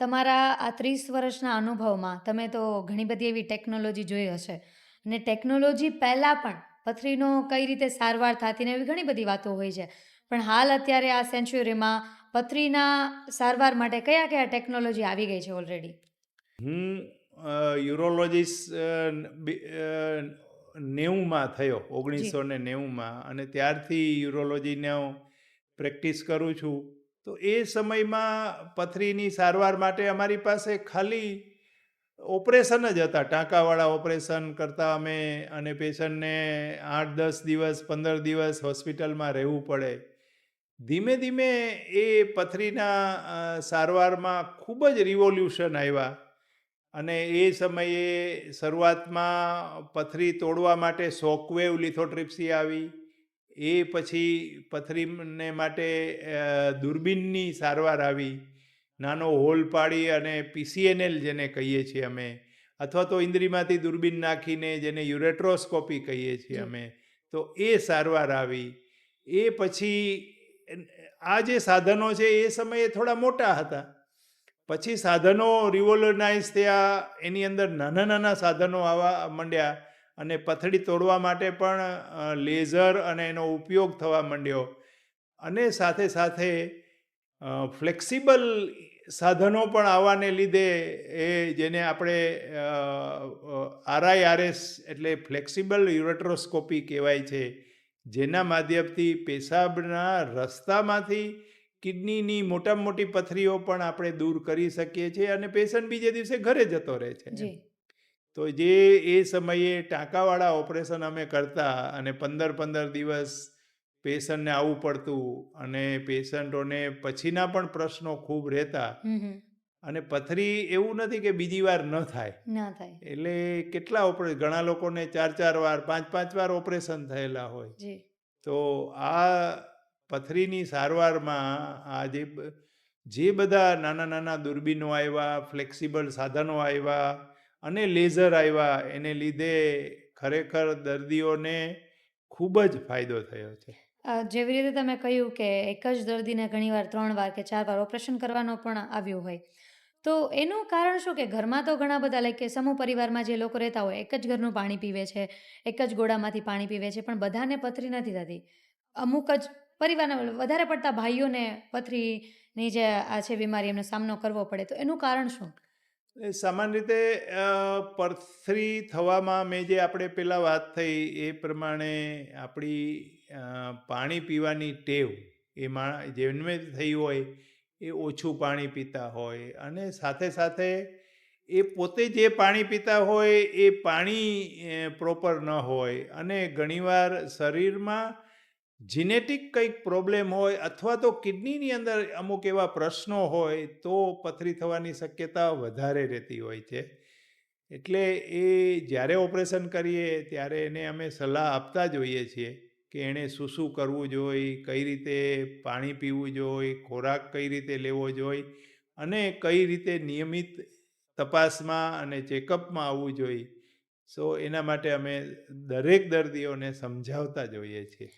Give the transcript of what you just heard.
તમારા આ ત્રીસ વર્ષના અનુભવમાં તમે તો ઘણી બધી એવી ટેકનોલોજી જોઈ હશે. અને ટેકનોલોજી પહેલાં પણ પથરીનો કઈ રીતે સારવાર થતી ને એવી ઘણી બધી વાતો હોય છે. પણ હાલ અત્યારે આ સેન્ચ્યુરીમાં પથરીના સારવાર માટે કયા કયા ટેકનોલોજી આવી ગઈ છે ઓલરેડી હું યુરોલોજીસ્ટ નેવુંમાં થયો ઓગણીસો ને નેવુંમાં. અને ત્યારથી યુરોલોજીનો પ્રેક્ટિસ કરું છું. તો એ સમયમાં પથરીની સારવાર માટે અમારી પાસે ખાલી ઓપરેશન જ હતા. ટાંકાવાળા ઓપરેશન કરતા અમે અને પેશન્ટને આઠ, દસ દિવસ, પંદર દિવસ હોસ્પિટલમાં રહેવું પડે. ધીમે ધીમે એ પથરીના સારવારમાં ખૂબ જ રિવોલ્યુશન આવ્યા અને એ સમયે શરૂઆતમાં પથરી તોડવા માટે શોકવેવ લિથોટ્રિપ્સી આવી. એ પછી પથરીને માટે દૂરબીનની સારવાર આવી. નાનો હોલ પાડી અને પીસીએનએલ જેને કહીએ છીએ અમે અથવા તો ઇન્દ્રીમાંથી દૂરબીન નાખીને જેને યુરેટ્રોસ્કોપી કહીએ છીએ અમે તો એ સારવાર આવી. એ પછી આ જે સાધનો છે એ સમયે થોડા મોટા હતા. પછી સાધનો રિવોલ્યુનાઇઝ થયા એની અંદર નાના નાના સાધનો આવવા માંડ્યા. અને પથડી તોડવા માટે પણ લેઝર અને એનો ઉપયોગ થવા માંડ્યો. અને સાથે સાથે ફ્લેક્સિબલ સાધનો પણ આવવાને લીધે એ જેને આપણે આરઆઈઆરએસ એટલે ફ્લેક્સિબલ યુરેટ્રોસ્કોપી કહેવાય છે, જેના માધ્યમથી પેશાબના રસ્તામાંથી કિડનીની મોટામાં મોટી પથરીઓ પણ આપણે દૂર કરી શકીએ છીએ અને પેશન્ટ બીજે દિવસે ઘરે જતો રહે છે. તો જે એ સમયે ટાંકાવાળા ઓપરેશન અમે કરતા અને પંદર પંદર દિવસ પેશન્ટને આવવું પડતું અને પેશન્ટોને પછીના પણ પ્રશ્નો ખૂબ રહેતા અને પથરી એવું નથી કે બીજી વાર ન થાય. ના થાય. એટલે કેટલા ઓપરેશન ઘણા લોકોને ચાર ચાર વાર પાંચ પાંચ વાર ઓપરેશન થયેલા હોય. તો આ પથરીની સારવારમાં આ જે જે બધા નાના નાના દૂરબીનો આવ્યા ફ્લેક્સિબલ સાધનો આવ્યા અને લેઝર આવ્યા. એને લીધે ખરેખર દર્દીઓને ખૂબ જ ફાયદો થયો છે. જેવી રીતે તમે કહ્યું કે એક જ દર્દીને ઘણીવાર ત્રણ વાર કે ચાર વાર ઓપરેશન કરવાનો પણ આવ્યું હોય. તો એનું કારણ શું કે ઘરમાં તો ઘણા બધા લાઈક કે સમૂહ પરિવારમાં જે લોકો રહેતા હોય, એક જ ઘરનું પાણી પીવે છે, એક જ ગોળામાંથી પાણી પીવે છે, પણ બધાને પથરી નથી થતી. અમુક જ પરિવારના વધારે પડતા ભાઈઓને પથરીની જે આ છે, બીમારી એમનો સામનો કરવો પડે. તો એનું કારણ શું? સામાન્ય રીતે પરથરી થવામાં મેં જે આપણે પહેલાં વાત થઈ એ પ્રમાણે આપણી પાણી પીવાની ટેવ એ મા, જેમને થઈ હોય એ ઓછું પાણી પીતા હોય અને સાથે સાથે એ પોતે જે પાણી પીતા હોય એ પાણી પ્રોપર ન હોય અને ઘણીવાર શરીરમાં જીનેટિક કંઈક પ્રોબ્લેમ હોય અથવા તો કિડનીની અંદર અમુક એવા પ્રશ્નો હોય તો પથરી થવાની શક્યતા વધારે રહેતી હોય છે. એટલે એ જ્યારે ઓપરેશન કરીએ ત્યારે એને અમે સલાહ આપતા જોઈએ છીએ કે એણે શું શું કરવું જોઈએ કઈ રીતે પાણી પીવું જોઈએ ખોરાક કઈ રીતે લેવો જોઈએ અને કઈ રીતે નિયમિત તપાસમાં અને ચેકઅપમાં આવવું જોઈએ સો એના માટે અમે દરેક દર્દીઓને સમજાવતા જોઈએ છીએ.